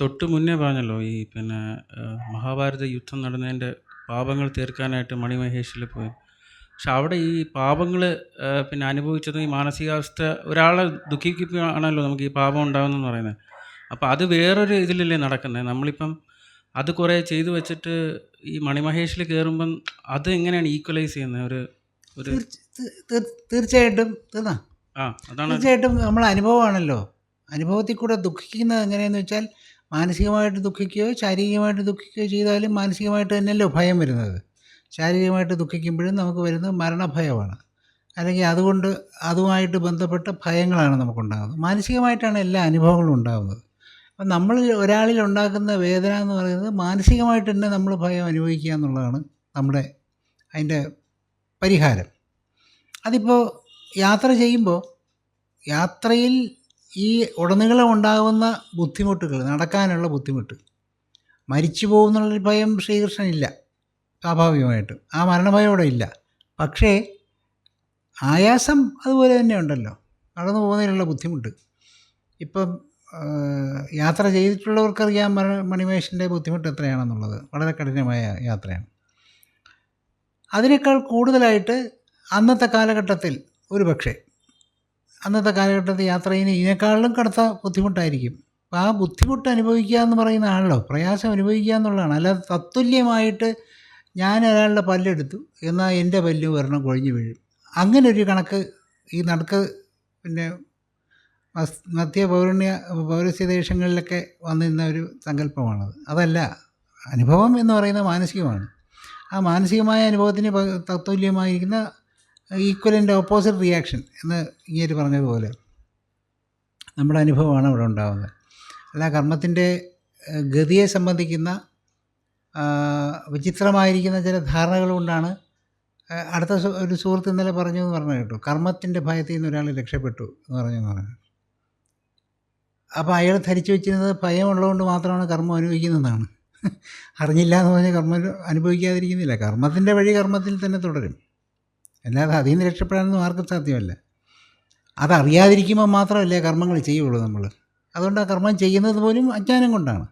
തൊട്ട് മുന്നേ പറഞ്ഞല്ലോ ഈ പിന്നെ മഹാഭാരത യുദ്ധം നടന്നതിന്റെ പാപങ്ങൾ തീർക്കാനായിട്ട് മണിമഹേഷിൽ പോയി. പക്ഷെ അവിടെ ഈ പാപങ്ങൾ പിന്നെ അനുഭവിച്ചതും ഈ മാനസികാവസ്ഥ ഒരാളെ ദുഃഖിക്കുകയാണല്ലോ നമുക്ക് ഈ പാപം ഉണ്ടാകുന്നതെന്ന് പറയുന്നത്. അപ്പോൾ അത് വേറൊരു ഇതിലല്ലേ നടക്കുന്നത്? നമ്മളിപ്പം അത് കുറേ ചെയ്തു വെച്ചിട്ട് ഈ മണിമഹേഷിൽ കയറുമ്പം അത് എങ്ങനെയാണ് ഈക്വലൈസ് ചെയ്യുന്നത്? ഒരു ഒരു തീർച്ചയായിട്ടും ആ അതാണ് തീർച്ചയായിട്ടും നമ്മളെ അനുഭവമാണല്ലോ. അനുഭവത്തിൽ കൂടെ ദുഃഖിക്കുന്നത് എങ്ങനെയെന്ന് വെച്ചാൽ മാനസികമായിട്ട് ദുഃഖിക്കുകയോ ശാരീരികമായിട്ട് ദുഃഖിക്കുകയോ ചെയ്താലും മാനസികമായിട്ട് തന്നെയല്ലോ ഭയം വരുന്നത്? ശാരീരികമായിട്ട് ദുഃഖിക്കുമ്പോഴും നമുക്ക് വരുന്നത് മരണഭയമാണ്. അല്ലെങ്കിൽ അതുകൊണ്ട് അതുമായിട്ട് ബന്ധപ്പെട്ട ഭയങ്ങളാണ് നമുക്കുണ്ടാകുന്നത്. മാനസികമായിട്ടാണ് എല്ലാ അനുഭവങ്ങളും ഉണ്ടാകുന്നത്. അപ്പം നമ്മൾ ഒരാളിൽ ഉണ്ടാക്കുന്ന വേദന എന്ന് പറയുന്നത് മാനസികമായിട്ട് തന്നെ നമ്മൾ ഭയം അനുഭവിക്കുക എന്നുള്ളതാണ് നമ്മുടെ അതിന്റെ പരിഹാരം. അതിപ്പോൾ യാത്ര ചെയ്യുമ്പോൾ യാത്രയിൽ ഈ ഉടനീളം ഉണ്ടാകുന്ന ബുദ്ധിമുട്ടുകൾ നടക്കാനുള്ള ബുദ്ധിമുട്ട് മരിച്ചു പോകുന്നുള്ളൊരു ഭയം ശ്രീകൃഷ്ണനില്ല സ്വാഭാവികമായിട്ടും ആ മരണഭയം അവിടെ ഇല്ല. പക്ഷേ ആയാസം അതുപോലെ തന്നെ ഉണ്ടല്ലോ നടന്നു പോകുന്നതിനുള്ള ബുദ്ധിമുട്ട്. ഇപ്പം യാത്ര ചെയ്തിട്ടുള്ളവർക്കറിയാം മണ മണിമേഷിന്റെ ബുദ്ധിമുട്ട് എത്രയാണെന്നുള്ളത്. വളരെ കഠിനമായ യാത്രയാണ്. അതിനേക്കാൾ കൂടുതലായിട്ട് അന്നത്തെ കാലഘട്ടത്തിൽ ഒരു പക്ഷേ അന്നത്തെ കാലഘട്ടത്തിൽ യാത്ര ചെയ്യുന്ന ഇതിനേക്കാളും കടുത്ത ബുദ്ധിമുട്ടായിരിക്കും. അപ്പോൾ ആ ബുദ്ധിമുട്ട് അനുഭവിക്കുക എന്ന് പറയുന്ന ആണല്ലോ പ്രയാസം അനുഭവിക്കുക എന്നുള്ളതാണ്. അല്ലാതെ തത്തുല്യമായിട്ട് ഞാൻ ഒരാളുടെ പല്ലെടുത്തു എന്നാൽ എന്റെ പല്ല് വരണം കൊഴിഞ്ഞു വീഴും. അങ്ങനെ ഒരു കണക്ക് ഈ നടക്ക് പിന്നെ മധ്യ പൗരണ്യ പൗരസ്യ ദേശങ്ങളിലൊക്കെ വന്നിരുന്ന ഒരു സങ്കല്പമാണത്. അതല്ല അനുഭവം എന്ന് പറയുന്നത് മാനസികമാണ്. ആ മാനസികമായ അനുഭവത്തിന് തത്തുല്യമായിരിക്കുന്ന ഈക്വലന്റ് ഓപ്പോസിറ്റ് റിയാക്ഷൻ എന്ന് ഇങ്ങനെ പറഞ്ഞതുപോലെ നമ്മുടെ അനുഭവമാണ് അവിടെ ഉണ്ടാകുന്നത് അല്ല കർമ്മത്തിന്റെ ഗതിയെ സംബന്ധിക്കുന്ന വിചിത്രമായിരിക്കുന്ന ചില ധാരണകൾ കൊണ്ടാണ് അടുത്ത ഒരു സുഹൃത്ത് ഇന്നലെ പറഞ്ഞു എന്ന് പറഞ്ഞു കേട്ടു. കർമ്മത്തിന്റെ ഭയത്തിൽ നിന്ന് ഒരാൾ രക്ഷപ്പെട്ടു എന്ന് പറഞ്ഞു പറഞ്ഞു. അപ്പോൾ അയാൾ ധരിച്ചു വെച്ചിരുന്നത് ഭയമുള്ളതുകൊണ്ട് മാത്രമാണ് കർമ്മം അനുഭവിക്കുന്നതെന്നാണ്. അറിഞ്ഞില്ല എന്ന് പറഞ്ഞാൽ കർമ്മം അനുഭവിക്കാതിരിക്കുന്നില്ല. കർമ്മത്തിന്റെ വഴി കർമ്മത്തിൽ തന്നെ തുടരും. അല്ലാതെ അതിൽ നിന്ന് രക്ഷപ്പെടാനൊന്നും ആർക്കും സാധ്യമല്ല. അതറിയാതിരിക്കുമ്പോൾ മാത്രമല്ലേ കർമ്മങ്ങൾ ചെയ്യുള്ളൂ നമ്മൾ അതുകൊണ്ട് ആ കർമ്മം ചെയ്യുന്നത് പോലും അജ്ഞാനം കൊണ്ടാണ്.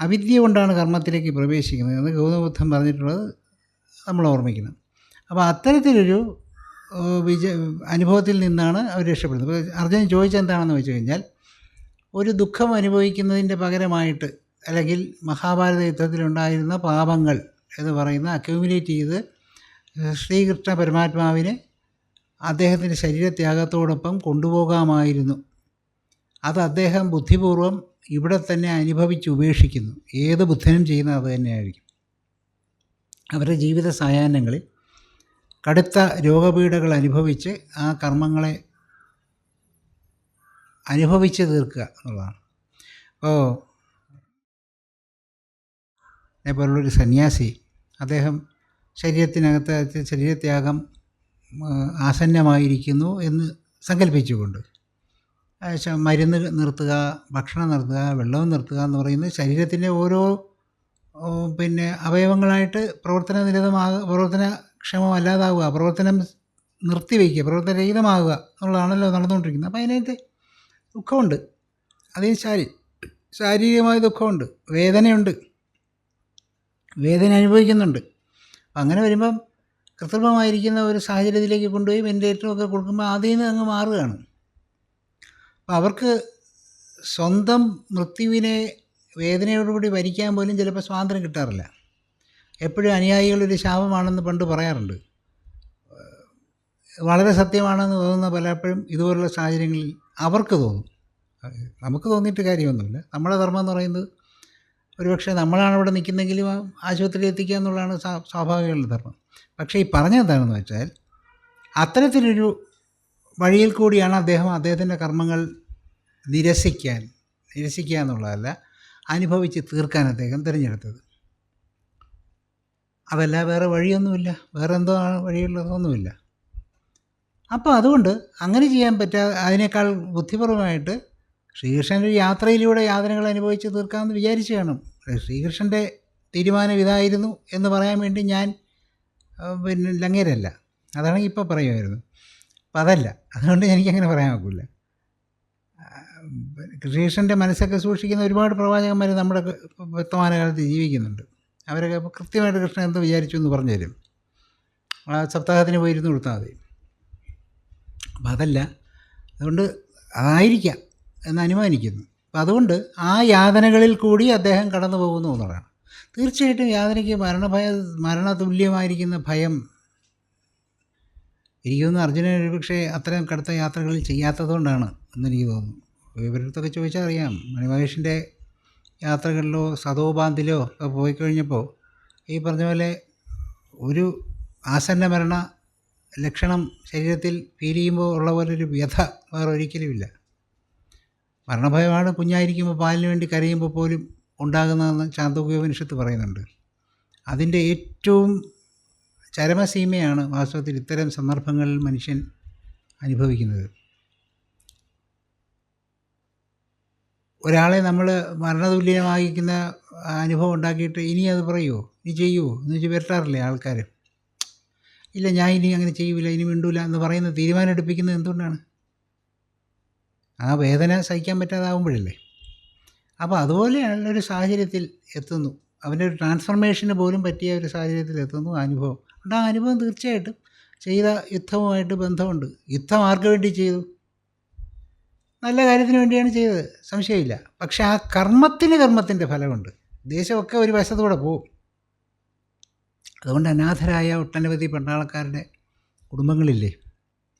അവിദ്യ കൊണ്ടാണ് കർമ്മത്തിലേക്ക് പ്രവേശിക്കുന്നത് എന്ന് ഗൗതമബുദ്ധൻ പറഞ്ഞിട്ടുള്ളത് നമ്മൾ ഓർമ്മിക്കണം. അപ്പോൾ അത്തരത്തിലൊരു വിജ അനുഭവത്തിൽ നിന്നാണ് അവർ രക്ഷപ്പെടുന്നത്. ഇപ്പോൾ അർജുനൻ ചോദിച്ചത് എന്താണെന്ന് വെച്ച് കഴിഞ്ഞാൽ ഒരു ദുഃഖം അനുഭവിക്കുന്നതിന്റെ പകരമായിട്ട് അല്ലെങ്കിൽ മഹാഭാരത യുദ്ധത്തിലുണ്ടായിരുന്ന പാപങ്ങൾ എന്ന് പറയുന്ന അക്യൂമുലേറ്റ് ചെയ്ത് ശ്രീകൃഷ്ണ പരമാത്മാവിനെ അദ്ദേഹത്തിന്റെ ശരീരത്യാഗത്തോടൊപ്പം കൊണ്ടുപോകാമായിരുന്നു. അത് അദ്ദേഹം ബുദ്ധിപൂർവം ഇവിടെ തന്നെ അനുഭവിച്ച് ഉപേക്ഷിക്കുന്നു. ഏത് ബുദ്ധനും ചെയ്യുന്നത് അത് തന്നെയായിരിക്കും. അവരുടെ ജീവിത സായാഹ്നങ്ങളിൽ കടുത്ത രോഗപീഠകൾ അനുഭവിച്ച് ആ കർമ്മങ്ങളെ അനുഭവിച്ച് തീർക്കുക എന്നുള്ളതാണ്. അപ്പോൾ പോലുള്ളൊരു സന്യാസി അദ്ദേഹം ശരീരത്തിനകത്ത് ശരീരത്യാഗം ആസന്നമായിരിക്കുന്നു എന്ന് സങ്കല്പിച്ചുകൊണ്ട് മരുന്ന് നിർത്തുക ഭക്ഷണം നിർത്തുക വെള്ളം നിർത്തുക എന്ന് പറയുന്നത് ശരീരത്തിന്റെ ഓരോ പിന്നെ അവയവങ്ങളായിട്ട് പ്രവർത്തന നിരതമാകുക പ്രവർത്തനക്ഷമമല്ലാതാവുക പ്രവർത്തനം നിർത്തിവെക്കുക പ്രവർത്തനരഹിതമാകുക എന്നുള്ളതാണല്ലോ നടന്നുകൊണ്ടിരിക്കുന്നത്. അപ്പോൾ അതിനകത്ത് ദുഃഖമുണ്ട്. അതിന് ശാരീ ശാരീരികമായ ദുഃഖമുണ്ട്. വേദനയുണ്ട്. വേദന അനുഭവിക്കുന്നുണ്ട്. അങ്ങനെ വരുമ്പം കൃത്രിമമായിരിക്കുന്ന ഒരു സാഹചര്യത്തിലേക്ക് കൊണ്ടുപോയി വെന്റിലേറ്ററൊക്കെ കൊടുക്കുമ്പോൾ അതിൽ നിന്ന് അങ്ങ് മാറുകയാണ്. അപ്പം അവർക്ക് സ്വന്തം മൃത്യുവിനെ വേദനയോടുകൂടി ഭരിക്കാൻ പോലും ചിലപ്പോൾ സ്വാതന്ത്ര്യം കിട്ടാറില്ല. എപ്പോഴും അനുയായികളൊരു ശാപമാണെന്ന് പണ്ട് പറയാറുണ്ട്. വളരെ സത്യമാണെന്ന് തോന്നുന്ന പലപ്പോഴും ഇതുപോലുള്ള സാഹചര്യങ്ങളിൽ അവർക്ക് തോന്നും. നമുക്ക് തോന്നിയിട്ട് കാര്യമൊന്നുമില്ല. നമ്മുടെ ധർമ്മം എന്ന് പറയുന്നത് ഒരുപക്ഷെ നമ്മളാണ് ഇവിടെ നിൽക്കുന്നെങ്കിലും ആശുപത്രിയിൽ എത്തിക്കുക എന്നുള്ളതാണ് സ്വാ- സ്വാഭാവികമുള്ള ധർമ്മം. പക്ഷേ ഈ പറഞ്ഞ പറഞ്ഞെന്താണെന്ന് വെച്ചാൽ അത്തരത്തിലൊരു വഴിയിൽ കൂടിയാണ് അദ്ദേഹം അദ്ദേഹത്തിന്റെ കർമ്മങ്ങൾ നിരസിക്കാൻ നിരസിക്കുക എന്നുള്ളതല്ല അനുഭവിച്ച് തീർക്കാൻ അദ്ദേഹം തിരഞ്ഞെടുത്തത്. അതല്ല വേറെ വഴിയൊന്നുമില്ല. വേറെ എന്തോ വഴിയുള്ളതൊന്നുമില്ല. അപ്പോൾ അതുകൊണ്ട് അങ്ങനെ ചെയ്യാൻ പറ്റാ അതിനേക്കാൾ ബുദ്ധിപരമായിട്ട് ശ്രീകൃഷ്ണൻ ഒരു യാത്രയിലൂടെ യാതനകൾ അനുഭവിച്ച് തീർക്കാമെന്ന് വിചാരിച്ചു കാണും. ശ്രീകൃഷ്ണന്റെ തീരുമാനം ഇതായിരുന്നു എന്ന് പറയാൻ വേണ്ടി ഞാൻ പിന്നെ ലങ്ങേരല്ല. അതാണെങ്കിൽ ഇപ്പോൾ പറയുമായിരുന്നു. അപ്പം അതല്ല. അതുകൊണ്ട് എനിക്കങ്ങനെ പറയാൻ ഒക്കില്ല. ശ്രീകൃഷ്ണന്റെ മനസ്സൊക്കെ സൂക്ഷിക്കുന്ന ഒരുപാട് പ്രവാചകന്മാർ നമ്മുടെ വർത്തമാനകാലത്ത് ജീവിക്കുന്നുണ്ട്. അവരൊക്കെ കൃത്യമായിട്ട് കൃഷ്ണൻ എന്ത് വിചാരിച്ചു എന്ന് പറഞ്ഞു തരും. ആ സപ്താഹത്തിന് പോയിരുന്നു കൊടുത്താൽ മതി. അപ്പം അതല്ല. അതുകൊണ്ട് അതായിരിക്കാം എന്ന് അനുമാനിക്കുന്നു. അപ്പം അതുകൊണ്ട് ആ യാതനകളിൽ കൂടി അദ്ദേഹം കടന്നു പോകുന്നു എന്നുള്ളതാണ് തീർച്ചയായിട്ടും യാതനയ്ക്ക് മരണഭയ മരണതുല്യമായിരിക്കുന്ന ഭയം എനിക്ക് തോന്നുന്നു അർജുനൻ ഒരുപക്ഷെ അത്തരം കടുത്ത യാത്രകളിൽ ചെയ്യാത്തതുകൊണ്ടാണ് എന്നെനിക്ക് തോന്നുന്നു. ഇവരടുത്തൊക്കെ ചോദിച്ചാൽ അറിയാം. മണിമഹേഷിന്റെ യാത്രകളിലോ സതോപാന്തിലോ ഒക്കെ പോയി കഴിഞ്ഞപ്പോൾ ഈ പറഞ്ഞ പോലെ ഒരു ആസന്ന മരണ ലക്ഷണം ശരീരത്തിൽ ഫീൽ ചെയ്യുമ്പോൾ ഉള്ള പോലെ ഒരു വ്യഥ വേറെ ഒരിക്കലുമില്ല മരണഭയമാണ് കുഞ്ഞായിരിക്കുമ്പോൾ പാലിന് വേണ്ടി കരയുമ്പോൾ പോലും ഉണ്ടാകുന്നതെന്ന് ചാന്തോക്യോപനിഷത്ത് പറയുന്നുണ്ട്. അതിന്റെ ഏറ്റവും ചരമസീമയാണ് വാസ്തവത്തിൽ ഇത്തരം സന്ദർഭങ്ങളിൽ മനുഷ്യൻ അനുഭവിക്കുന്നത്. ഒരാളെ നമ്മൾ മരണതുല്യമായിരിക്കുന്ന അനുഭവം ഉണ്ടാക്കിയിട്ട് ഇനി അത് പറയുമോ ഇനി ചെയ്യുമോ എന്ന് വെച്ച് വരട്ടാറില്ലേ ആൾക്കാർ? ഇല്ല ഞാൻ ഇനി അങ്ങനെ ചെയ്യൂല ഇനി മിണ്ടൂല എന്ന് പറയുന്ന തീരുമാനം എടുപ്പിക്കുന്നത് എന്തുകൊണ്ടാണ്? ആ വേദന സഹിക്കാൻ പറ്റാതാവുമ്പോഴല്ലേ? അപ്പോൾ അതുപോലെയുള്ളൊരു സാഹചര്യത്തിൽ എത്തുന്നു. അവന്റെ ഒരു ട്രാൻസ്ഫർമേഷന് പോലും പറ്റിയ ഒരു സാഹചര്യത്തിൽ എത്തുന്നു അനുഭവം. അതുകൊണ്ട് ആ അനുഭവം തീർച്ചയായിട്ടും ചെയ്ത യുദ്ധവുമായിട്ട് ബന്ധമുണ്ട്. യുദ്ധം ആർക്ക് വേണ്ടി ചെയ്തു? നല്ല കാര്യത്തിന് വേണ്ടിയാണ് ചെയ്തത്. സംശയമില്ല. പക്ഷേ ആ കർമ്മത്തിന് കർമ്മത്തിന്റെ ഫലമുണ്ട്. ദേശമൊക്കെ ഒരു വശത്തൂടെ പോവും അതുകൊണ്ട് അനാഥരായ ഒട്ടനവധി പട്ടാളക്കാരുടെ കുടുംബങ്ങളില്ലേ?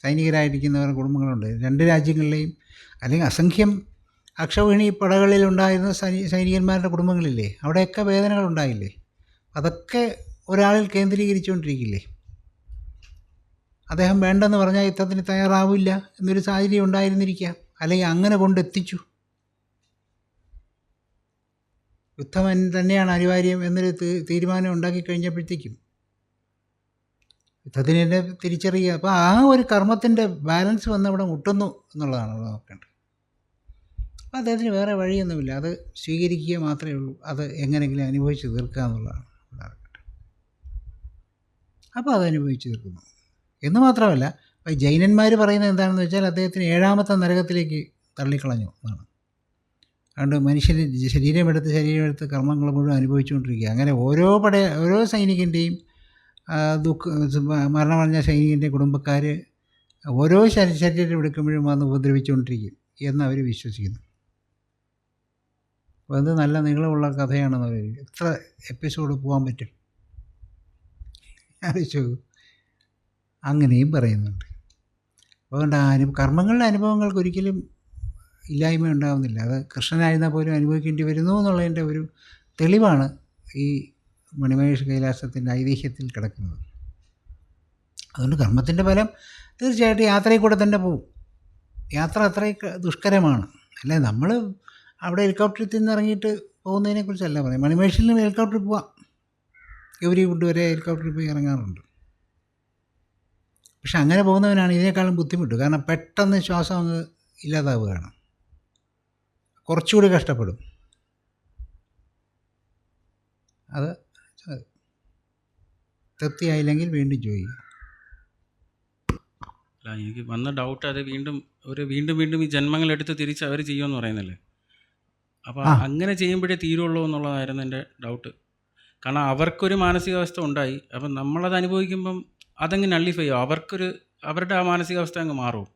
സൈനികരായിരിക്കുന്നവരുടെ കുടുംബങ്ങളുണ്ട്. രണ്ട് രാജ്യങ്ങളിലെയും അല്ലെങ്കിൽ അസംഖ്യം അക്ഷൗഹിണി പടകളിലുണ്ടായിരുന്ന സൈനി സൈനികന്മാരുടെ കുടുംബങ്ങളില്ലേ? അവിടെയൊക്കെ വേദനകൾ ഉണ്ടായില്ലേ? അതൊക്കെ ഒരാളിൽ കേന്ദ്രീകരിച്ചുകൊണ്ടിരിക്കില്ലേ? അദ്ദേഹം വേണ്ടെന്ന് പറഞ്ഞാൽ യുദ്ധത്തിന് തയ്യാറാവില്ല എന്നൊരു സാഹചര്യം ഉണ്ടായിരുന്നിരിക്കാം. അല്ലെങ്കിൽ അങ്ങനെ കൊണ്ടെത്തിച്ചു. യുദ്ധം തന്നെയാണ് അനിവാര്യം എന്നൊരു തീരുമാനം ഉണ്ടാക്കി കഴിഞ്ഞപ്പോഴത്തേക്കും യുദ്ധത്തിന് തിരിച്ചറിയുക. അപ്പോൾ ആ ഒരു കർമ്മത്തിന്റെ ബാലൻസ് വന്ന് മുട്ടുന്നു എന്നുള്ളതാണ് നോക്കേണ്ടത്. അപ്പോൾ അദ്ദേഹത്തിന് വേറെ വഴിയൊന്നുമില്ല. അത് സ്വീകരിക്കുക മാത്രമേ ഉള്ളൂ. അത് എങ്ങനെയെങ്കിലും അനുഭവിച്ച് തീർക്കുക എന്നുള്ളതാണ്. അപ്പോൾ അത് അനുഭവിച്ച് തീർക്കുന്നു. എന്ന് മാത്രമല്ല അപ്പോൾ ജൈനന്മാർ പറയുന്നത് എന്താണെന്ന് വെച്ചാൽ അദ്ദേഹത്തിന് ഏഴാമത്തെ നരകത്തിലേക്ക് തള്ളിക്കളഞ്ഞു എന്നാണ്. അതുകൊണ്ട് മനുഷ്യന് ശരീരമെടുത്ത് ശരീരമെടുത്ത് കർമ്മങ്ങൾ മുഴുവൻ അനുഭവിച്ചുകൊണ്ടിരിക്കുക. അങ്ങനെ ഓരോ പട ഓരോ സൈനികന്റെയും ദുഃഖ മരണമടഞ്ഞ സൈനികന്റെ കുടുംബക്കാർ ഓരോ ശരീ ശരീരം എടുക്കുമ്പോഴും വന്ന് ഉപദ്രവിച്ചുകൊണ്ടിരിക്കും എന്ന് അവർ വിശ്വസിക്കുന്നു. അപ്പോൾ അത് നല്ല നീളമുള്ള കഥയാണെന്ന് പറയും. എത്ര എപ്പിസോഡ് പോകാൻ പറ്റും? ആലോചിച്ചു. അങ്ങനെയും പറയുന്നുണ്ട്. അതുകൊണ്ട് അനു കർമ്മങ്ങളുടെ അനുഭവങ്ങൾക്ക് ഒരിക്കലും ഇല്ലായ്മ ഉണ്ടാകുന്നില്ല അത് കൃഷ്ണനായിരുന്നാൽ പോലും അനുഭവിക്കേണ്ടി വരുന്നു എന്നുള്ളതിന്റെ ഒരു തെളിവാണ് ഈ മണിമഹേഷ് കൈലാസത്തിന്റെ ഐതിഹ്യത്തിൽ കിടക്കുന്നത്. അതുകൊണ്ട് കർമ്മത്തിന്റെ ഫലം തീർച്ചയായിട്ടും യാത്രയിൽ കൂടെ തന്നെ പോകും യാത്ര അത്രയും ദുഷ്കരമാണ്. അല്ലേ? നമ്മൾ അവിടെ ഹെലികോപ്റ്ററിൽ നിന്ന് ഇറങ്ങിയിട്ട് പോകുന്നതിനെക്കുറിച്ചല്ല പറയാം മണിമേഷിലും ഹെലികോപ്റ്ററിൽ പോവാം. ഗൗരി വുഡ് വരെ ഹെലികോപ്റ്ററിൽ പോയി ഇറങ്ങാറുണ്ട്. പക്ഷെ അങ്ങനെ പോകുന്നവനാണ് ഇതിനേക്കാളും ബുദ്ധിമുട്ട്. കാരണം പെട്ടെന്ന് ശ്വാസം അങ്ങ് ഇല്ലാതാവുകയാണ്. കുറച്ചുകൂടി കഷ്ടപ്പെടും. അത് തൃപ്തിയായില്ലെങ്കിൽ വീണ്ടും ചോദിക്കുക അല്ല എനിക്ക് വന്ന ഡൗട്ട് അത് വീണ്ടും ഒരു വീണ്ടും വീണ്ടും ഈ ജന്മങ്ങളെടുത്ത് തിരിച്ച് അവർ ചെയ്യുമെന്ന് പറയുന്നില്ലേ അപ്പോൾ അങ്ങനെ ചെയ്യുമ്പോഴേ തീരുള്ളൂ എന്നുള്ളതായിരുന്നു എന്റെ ഡൗട്ട്. കാരണം അവർക്കൊരു മാനസികാവസ്ഥ ഉണ്ടായി. അപ്പം നമ്മളത് അനുഭവിക്കുമ്പം അതങ്ങ് നള്ളിഫൈ ചെയ്യും അവർക്കൊരു അവരുടെ ആ മാനസികാവസ്ഥ അങ്ങ് മാറും.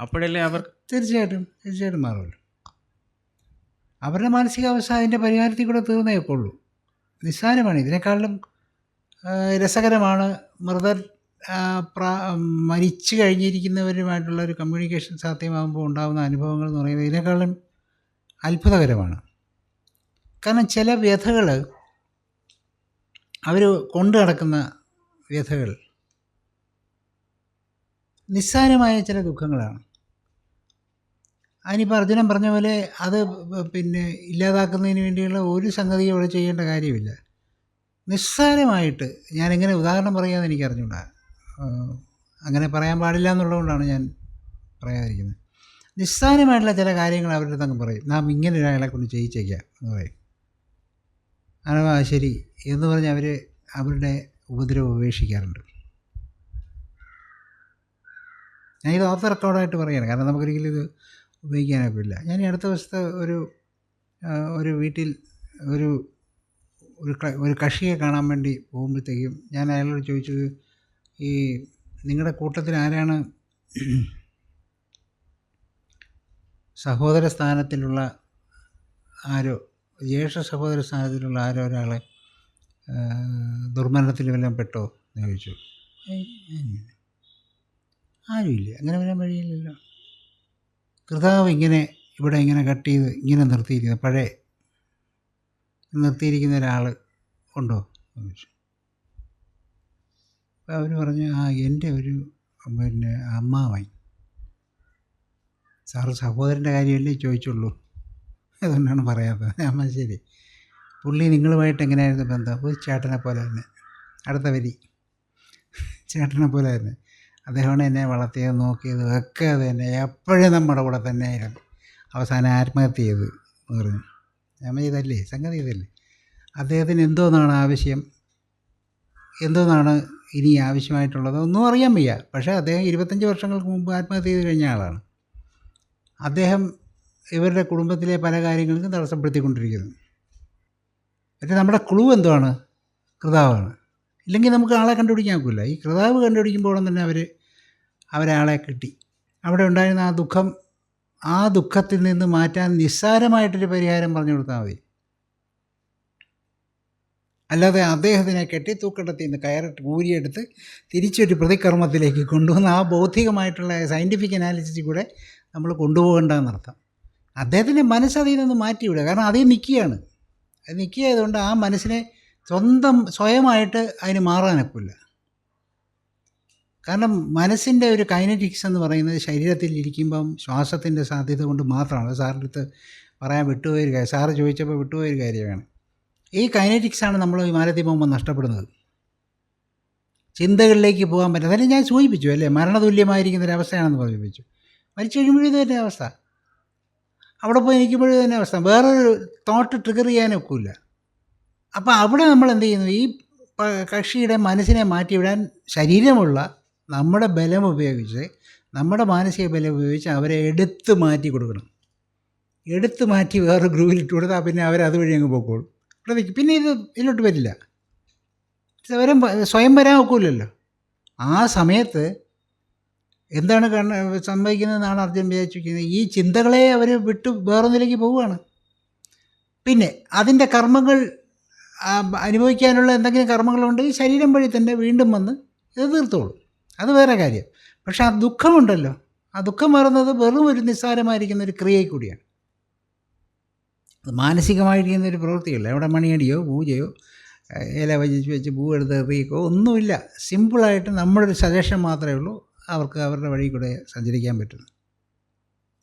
അപ്പോഴല്ലേ അവർ തീർച്ചയായിട്ടും തീർച്ചയായിട്ടും മാറുമല്ലോ. അവരുടെ മാനസികാവസ്ഥ അതിന്റെ പരിഹാരത്തിൽ കൂടെ തീർന്നേ ഉള്ളൂ നിസ്സാരമാണ്. ഇതിനേക്കാളും രസകരമാണ് മൃതർ മരിച്ചു കഴിഞ്ഞിരിക്കുന്നവരുമായിട്ടുള്ള ഒരു കമ്മ്യൂണിക്കേഷൻ സാധ്യമാകുമ്പോൾ ഉണ്ടാകുന്ന അനുഭവങ്ങൾ എന്ന് പറയുന്നത്. ഇതിനേക്കാളും അത്ഭുതകരമാണ്. കാരണം ചില വ്യഥകൾ അവർ കൊണ്ടു നടക്കുന്ന വ്യഥകൾ നിസ്സാരമായ ചില ദുഃഖങ്ങളാണ്. അതിനിപ്പോൾ അർജുനൻ പറഞ്ഞ പോലെ അത് പിന്നെ ഇല്ലാതാക്കുന്നതിന് വേണ്ടിയുള്ള ഒരു സംഗതിയും ഇവിടെ ചെയ്യേണ്ട കാര്യമില്ല. നിസ്സാരമായിട്ട് ഞാനെങ്ങനെ ഉദാഹരണം പറയാമെന്ന് എനിക്ക് അറിഞ്ഞൂടാ അങ്ങനെ പറയാൻ പാടില്ല എന്നുള്ളതുകൊണ്ടാണ് ഞാൻ പറയാതിരിക്കുന്നത്. നിസ്സാരമായിട്ടുള്ള ചില കാര്യങ്ങൾ അവരുടെ അങ്ങ് പറയും. നാം ഇങ്ങനെ ഒരാളെ കൊണ്ട് ചെയ്യിച്ചേക്കാം എന്ന് പറയും. അനവാ ശരി എന്ന് പറഞ്ഞ് അവർ അവരുടെ ഉപദ്രവം ഉപേക്ഷിക്കാറുണ്ട്. ഞാൻ ഇത് ഓഫ് റെക്കോർഡായിട്ട് പറയുകയാണ് കാരണം നമുക്കൊരിക്കലും ഇത് ഉപയോഗിക്കാനൊക്കില്ല. ഞാൻ ഈ അടുത്ത ദിവസത്തെ ഒരു ഒരു വീട്ടിൽ ഒരു ഒരു ഒരു കക്ഷിയെ കാണാൻ വേണ്ടി പോകുമ്പോഴത്തേക്കും ഞാൻ അയാളോട് ചോദിച്ചത് ഈ നിങ്ങളുടെ കൂട്ടത്തിൽ ആരാണ് സഹോദര സ്ഥാനത്തിലുള്ള ആരോ ജ്യേഷ്ഠ സഹോദര സ്ഥാനത്തിലുള്ള ആരോ ഒരാളെ ദുർമരണത്തിൽ വല്ലതും പെട്ടോ എന്ന് ചോദിച്ചു. ആരുമില്ല. അങ്ങനെ വരാൻ വഴിയില്ലല്ലോ. കർത്താവ് ഇങ്ങനെ ഇവിടെ ഇങ്ങനെ കട്ട് ചെയ്ത് ഇങ്ങനെ നിർത്തിയിരിക്കുന്ന. പഴയ നിർത്തിയിരിക്കുന്ന ഒരാൾ ഉണ്ടോ എന്ന് ചോദിച്ചു. അപ്പോൾ അവർ പറഞ്ഞു ആ എന്റെ ഒരു പിന്നെ അമ്മാവൻ. സാറ് സഹോദരന്റെ കാര്യമല്ലേ ചോദിച്ചുള്ളൂ? അതുകൊണ്ടാണ് പറയാത്തത്. അമ്മ ശരി. പുള്ളി നിങ്ങളുമായിട്ട് എങ്ങനെയായിരുന്നു ബന്ധം? ഒരു ചേട്ടനെ പോലെ തന്നെ. അടുത്ത വരി. ചേട്ടനെ പോലെ തന്നെ. അദ്ദേഹമാണ് എന്നെ വളർത്തിയത് നോക്കിയത് ഒക്കെ അത് തന്നെ. എപ്പോഴും നമ്മുടെ കൂടെ തന്നെ ആയിരുന്നു അവസാനം ആത്മഹത്യ ചെയ്ത് എന്ന് പറഞ്ഞു. അമ്മ ചെയ്തല്ലേ സംഗതി ചെയ്തല്ലേ അദ്ദേഹത്തിന് എന്തോന്നാണ് ആവശ്യം? എന്തോന്നാണ് ഇനി ആവശ്യമായിട്ടുള്ളത്? ഒന്നും അറിയാൻ വയ്യ. പക്ഷേ അദ്ദേഹം ഇരുപത്തഞ്ച് വർഷങ്ങൾക്ക് മുമ്പ് ആത്മഹത്യ ചെയ്ത് കഴിഞ്ഞ ആളാണ്. അദ്ദേഹം ഇവരുടെ കുടുംബത്തിലെ പല കാര്യങ്ങൾക്കും തടസ്സപ്പെടുത്തിക്കൊണ്ടിരിക്കുന്നു. പക്ഷേ നമ്മുടെ ക്ലൂ എന്തുവാണ്? കൃതാവാണ് ഇല്ലെങ്കിൽ നമുക്ക് ആളെ കണ്ടുപിടിക്കാൻ ഈ കൃതാവ് കണ്ടുപിടിക്കുമ്പോഴും തന്നെ അവർ അവരെ ആളെ കിട്ടി. അവിടെ ഉണ്ടായിരുന്ന ആ ദുഃഖം ആ ദുഃഖത്തിൽ നിന്ന് മാറ്റാൻ നിസ്സാരമായിട്ടൊരു പരിഹാരം പറഞ്ഞു കൊടുത്താൽ മതി. അല്ലാതെ അദ്ദേഹത്തിനെ കെട്ടിത്തൂക്കണ്ടത്തിൽ നിന്ന് കയറിട്ട് ഊരിയെടുത്ത് തിരിച്ചൊരു പ്രതികർമ്മത്തിലേക്ക് കൊണ്ടുവന്ന് ആ ബൗദ്ധികമായിട്ടുള്ള സയന്റിഫിക് അനാലിസിസിൽ കൂടെ നമ്മൾ കൊണ്ടുപോകേണ്ടതെന്നർത്ഥം അദ്ദേഹത്തിന്റെ മനസ്സ് അതിൽ നിന്ന് മാറ്റിവിടുക. കാരണം അതിൽ നിൽക്കുകയാണ് അത് നിൽക്കുകയായതുകൊണ്ട് ആ മനസ്സിനെ സ്വന്തം സ്വയമായിട്ട് അതിന് മാറാനൊക്കില്ല കാരണം മനസ്സിന്റെ ഒരു കൈനറ്റിക്സ് എന്ന് പറയുന്നത് ശരീരത്തിൽ ഇരിക്കുമ്പം ശ്വാസത്തിന്റെ സാധ്യത കൊണ്ട് മാത്രമാണ്. അടുത്ത് പറയാൻ വിട്ടുപോയൊരു കാര്യം സാറ് ചോദിച്ചപ്പോൾ വിട്ടുപോയൊരു കാര്യമാണ്. ഈ കൈനറ്റിക്സാണ് നമ്മൾ വിമാനത്തിൽ പോകുമ്പോൾ നഷ്ടപ്പെടുന്നത്. ചിന്തകളിലേക്ക് പോകാൻ പറ്റും അതെല്ലാം ഞാൻ സൂചിപ്പിച്ചു അല്ലേ? മരണതുല്യമായിരിക്കുന്ന അവസ്ഥയാണെന്ന് സൂചിപ്പിച്ചു. മരിച്ചു കഴിയുമ്പോഴും തന്നെ അവസ്ഥ. അവിടെ പോയി നിൽക്കുമ്പോഴും തന്നെ അവസ്ഥ. വേറൊരു തോട്ട് ട്രിഗർ ചെയ്യാനൊക്കില്ല. അപ്പോൾ അവിടെ നമ്മൾ എന്ത് ചെയ്യുന്നു? ഈ കക്ഷിയുടെ മനസ്സിനെ മാറ്റിവിടാൻ ശരീരമുള്ള നമ്മുടെ ബലം ഉപയോഗിച്ച് നമ്മുടെ മാനസിക ബലം ഉപയോഗിച്ച് അവരെ എടുത്ത് മാറ്റി കൊടുക്കണം. എടുത്ത് മാറ്റി വേറെ ഗ്രൂപ്പിൽ ഇട്ട് കൊടുത്താൽ പിന്നെ അവർ അതുവഴി അങ്ങ് പോക്കോളും. ഇവിടെ പിന്നെ ഇത് ഇതിലോട്ട് വരില്ല. വരാൻ സ്വയം വരാൻ ഒക്കില്ലല്ലോ ആ സമയത്ത് എന്താണ് കണ്ണ സംഭവിക്കുന്നതെന്നാണ് അർജുൻ വിചാരിച്ചിരിക്കുന്നത്. ഈ ചിന്തകളെ അവർ വിട്ട് വേറൊന്നിലേക്ക് പോവുകയാണ്. പിന്നെ അതിന്റെ കർമ്മങ്ങൾ അനുഭവിക്കാനുള്ള എന്തെങ്കിലും കർമ്മങ്ങളുണ്ടെങ്കിൽ ശരീരം വഴി തന്നെ വീണ്ടും വന്ന് ഇത് തീർത്തോളും. അത് വേറെ കാര്യം. പക്ഷേ ആ ദുഃഖമുണ്ടല്ലോ. ആ ദുഃഖം മാറുന്നത് വെറും ഒരു നിസ്സാരമായിരിക്കുന്ന ഒരു ക്രിയയിൽ കൂടിയാണ്. അത് മാനസികമായിരിക്കുന്ന ഒരു പ്രവൃത്തിയല്ല. എവിടെ മണിയടിയോ പൂജയോ ഇല വജിച്ച് വെച്ച് പൂ എടുത്ത് എറിയിക്കോ ഒന്നുമില്ല. സിമ്പിളായിട്ട് നമ്മളൊരു സജഷൻ മാത്രമേ ഉള്ളൂ. അവർക്ക് അവരുടെ വഴി കൂടെ സഞ്ചരിക്കാൻ പറ്റുന്നു.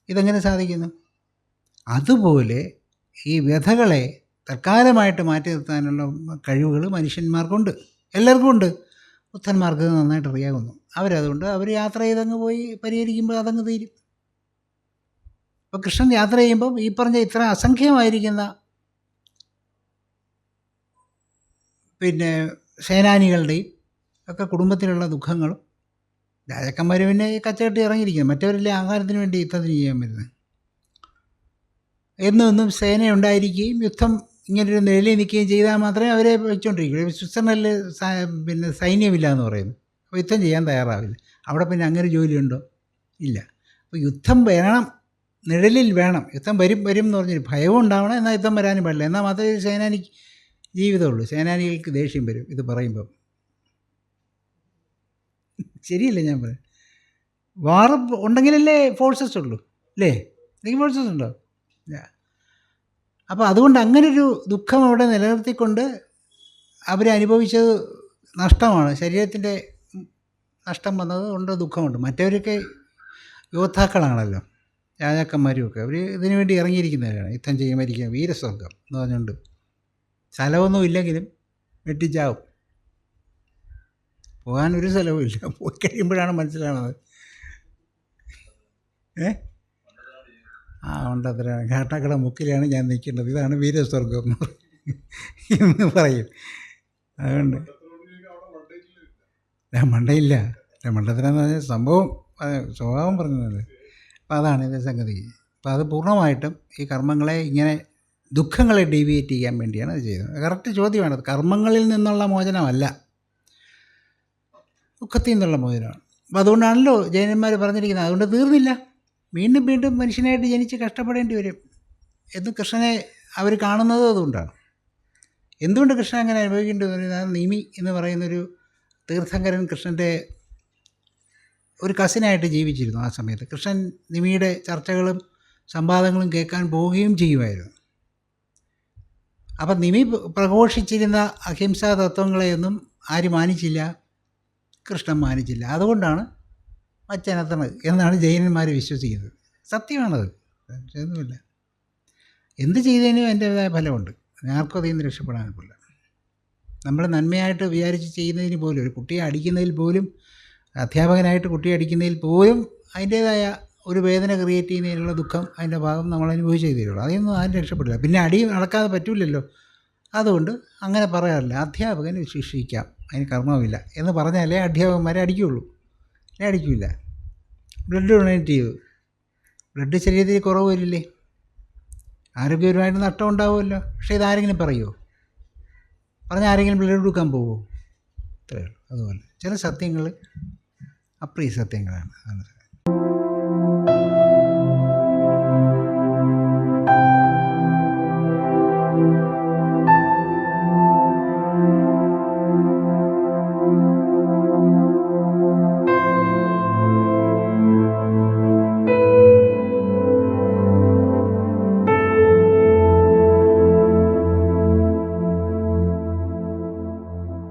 ഇതെങ്ങനെ സാധിക്കുന്നു? അതുപോലെ ഈ വ്യഥകളെ തൽക്കാലമായിട്ട് മാറ്റി നിർത്താനുള്ള കഴിവുകൾ മനുഷ്യന്മാർക്കുണ്ട്. എല്ലാവർക്കും ഉണ്ട്. ബുദ്ധന്മാർക്ക് നന്നായിട്ട് അറിയാവുന്നു. അവരതുകൊണ്ട് അവർ യാത്ര ചെയ്തങ്ങ് പോയി പരിഹരിക്കുമ്പോൾ അതങ്ങ് തീരും. ഇപ്പോൾ കൃഷ്ണൻ യാത്ര ചെയ്യുമ്പം ഈ പറഞ്ഞ ഇത്ര അസംഖ്യമായിരിക്കുന്ന പിന്നെ സേനാനികളുടെയും ഒക്കെ കുടുംബത്തിലുള്ള ദുഃഖങ്ങളും രാജാക്കന്മാർ പിന്നെ ഈ കച്ചകെട്ടി ഇറങ്ങിയിരിക്കുക മറ്റവരല്ലേ ആഹാരത്തിന് വേണ്ടി യുദ്ധത്തിന് ചെയ്യാൻ വരുന്നത്. എന്നും എന്നും സേന ഉണ്ടായിരിക്കുകയും യുദ്ധം ഇങ്ങനൊരു നിലയിൽ നിൽക്കുകയും ചെയ്താൽ മാത്രമേ അവരെ വെച്ചുകൊണ്ടിരിക്കുകയുള്ളൂ സ്വിറ്റ്സർലൻഡിൽ പിന്നെ സൈന്യമില്ല എന്ന് പറയുന്നു. അപ്പോൾ യുദ്ധം ചെയ്യാൻ തയ്യാറാവില്ല. അവിടെ പിന്നെ അങ്ങനെ ജോലിയുണ്ടോ? ഇല്ല. അപ്പോൾ യുദ്ധം വേണം നിഴലിൽ വേണം. യുദ്ധം വരും വരും എന്ന് പറഞ്ഞൊരു ഭയവും ഉണ്ടാവണം. എന്നാൽ യുദ്ധം വരാനും പാടില്ല. എന്നാൽ മാത്രമേ സേനാനിക്ക് ജീവിതമുള്ളൂ. സേനാനികൾക്ക് ദേഷ്യം വരും ഇത് പറയുമ്പം. ശരിയല്ലേ ഞാൻ പറയാം? വാർ ഉണ്ടെങ്കിലല്ലേ ഫോഴ്സസ് ഉള്ളൂ അല്ലേ എനിക്ക് ഫോഴ്സസ് ഉണ്ടോ? അപ്പോൾ അതുകൊണ്ട് അങ്ങനൊരു ദുഃഖം അവിടെ നിലനിർത്തിക്കൊണ്ട് അവരനുഭവിച്ചത് നഷ്ടമാണ്. ശരീരത്തിന്റെ നഷ്ടം വന്നത് കൊണ്ട് ദുഃഖമുണ്ട്. മറ്റവരൊക്കെ യോദ്ധാക്കളാണല്ലോ രാജാക്കന്മാരും ഒക്കെ അവർ ഇതിനു വേണ്ടി ഇറങ്ങിയിരിക്കുന്നവരാണ്. യുദ്ധം ചെയ്യുമായിരിക്കുക വീരസ്വർഗം എന്ന് പറഞ്ഞുകൊണ്ട്. സ്ഥലമൊന്നും ഇല്ലെങ്കിലും വെട്ടിച്ചാവും. പോകാൻ ഒരു സ്ഥലവുമില്ല. പോയി കഴിയുമ്പോഴാണ് മനസ്സിലാണത് ഏ? ആ ഉണ്ടത്ര കാട്ടാക്കട മുക്കിലാണ് ഞാൻ നിൽക്കേണ്ടത് ഇതാണ് വീരസ്വർഗം എന്ന് പറയും. അതുകൊണ്ട് ഞാൻ മണ്ടയില്ല. ഞാൻ മണ്ടത്തിലെന്ന് പറഞ്ഞാൽ സംഭവം സ്വഭാവം പറഞ്ഞത് അപ്പം അതാണ് ഇത് സംഗതി. അപ്പം അത് പൂർണമായിട്ടും ഈ കർമ്മങ്ങളെ ഇങ്ങനെ ദുഃഖങ്ങളെ ഡീവിയേറ്റ് ചെയ്യാൻ വേണ്ടിയാണ് അത് ചെയ്യുന്നത്. കറക്റ്റ് ചോദ്യമാണ്. കർമ്മങ്ങളിൽ നിന്നുള്ള മോചനമല്ല. ദുഃഖത്തിൽ മോചനമാണ് അപ്പോൾ അതുകൊണ്ടാണല്ലോ ജൈനന്മാർ പറഞ്ഞിരിക്കുന്നത്. അതുകൊണ്ട് തീർന്നില്ല. വീണ്ടും വീണ്ടും മനുഷ്യനായിട്ട് ജനിച്ച് കഷ്ടപ്പെടേണ്ടി വരും. എന്ന് കൃഷ്ണനെ അവർ കാണുന്നത് അതുകൊണ്ടാണ്. എന്തുകൊണ്ട് കൃഷ്ണൻ അങ്ങനെ അനുഭവിക്കേണ്ടി വരുന്നത് നിമി എന്ന് പറയുന്നൊരു തീർത്ഥങ്കരൻ കൃഷ്ണന്റെ ഒരു കസിനായിട്ട് ജീവിച്ചിരുന്നു ആ സമയത്ത്. കൃഷ്ണൻ നിമിയുടെ ചർച്ചകളും സംവാദങ്ങളും കേൾക്കാൻ പോവുകയും ചെയ്യുമായിരുന്നു. അപ്പം നിമി പ്രഘോഷിച്ചിരുന്ന അഹിംസാ തത്വങ്ങളെയൊന്നും ആരും മാനിച്ചില്ല. കൃഷ്ണൻ മാനിച്ചില്ല. അതുകൊണ്ടാണ് മച്ചനത്തണത് എന്നാണ് ജൈനന്മാർ വിശ്വസിക്കുന്നത്. സത്യമാണത്. ഒന്നുമില്ല എന്ത് ചെയ്തതിനും എന്റെതായ ഫലമുണ്ട്. ആർക്കും അതിൽ നിന്ന് രക്ഷപ്പെടാനൊക്കില്ല നമ്മൾ നന്മയായിട്ട് വിചാരിച്ച് ചെയ്യുന്നതിന് പോലും ഒരു കുട്ടിയെ അടിക്കുന്നതിൽ പോലും അധ്യാപകനായിട്ട് കുട്ടിയെ അടിക്കുന്നതിൽ പോലും അതിന്റേതായ ഒരു വേദന ക്രിയേറ്റ് ചെയ്യുന്നതിനുള്ള ദുഃഖം അതിന്റെ ഭാഗം നമ്മൾ അനുഭവിച്ചേ തീരുള്ളൂ. അതിനൊന്നും ആരും രക്ഷപ്പെടില്ല. പിന്നെ അടി നടക്കാതെ പറ്റില്ലല്ലോ അതുകൊണ്ട് അങ്ങനെ പറയാറില്ല. അധ്യാപകന് ശിക്ഷിക്കാം. അതിന് കർമ്മമില്ല എന്ന് പറഞ്ഞാലേ അധ്യാപകന്മാരെ അടിക്കുകയുള്ളൂ. അല്ലെ അടിക്കില്ല. ബ്ലഡ് ഡൊണേറ്റ് ചെയ്തു ബ്ലഡ് ശരീരത്തിൽ കുറവ് വരില്ലേ ആരോഗ്യപരമായിട്ട് നഷ്ടം ഉണ്ടാവുമല്ലോ. പക്ഷേ ഇതാരെങ്കിലും പറയുമോ പറഞ്ഞാൽ ആരെങ്കിലും ബ്ലഡ് കൊടുക്കാൻ പോവുമോ അത്രയേ ഉള്ളൂ. അതുപോലെ. ചില സത്യങ്ങൾ അപ്രീ സത്യങ്ങളാണ്. അതാണ്.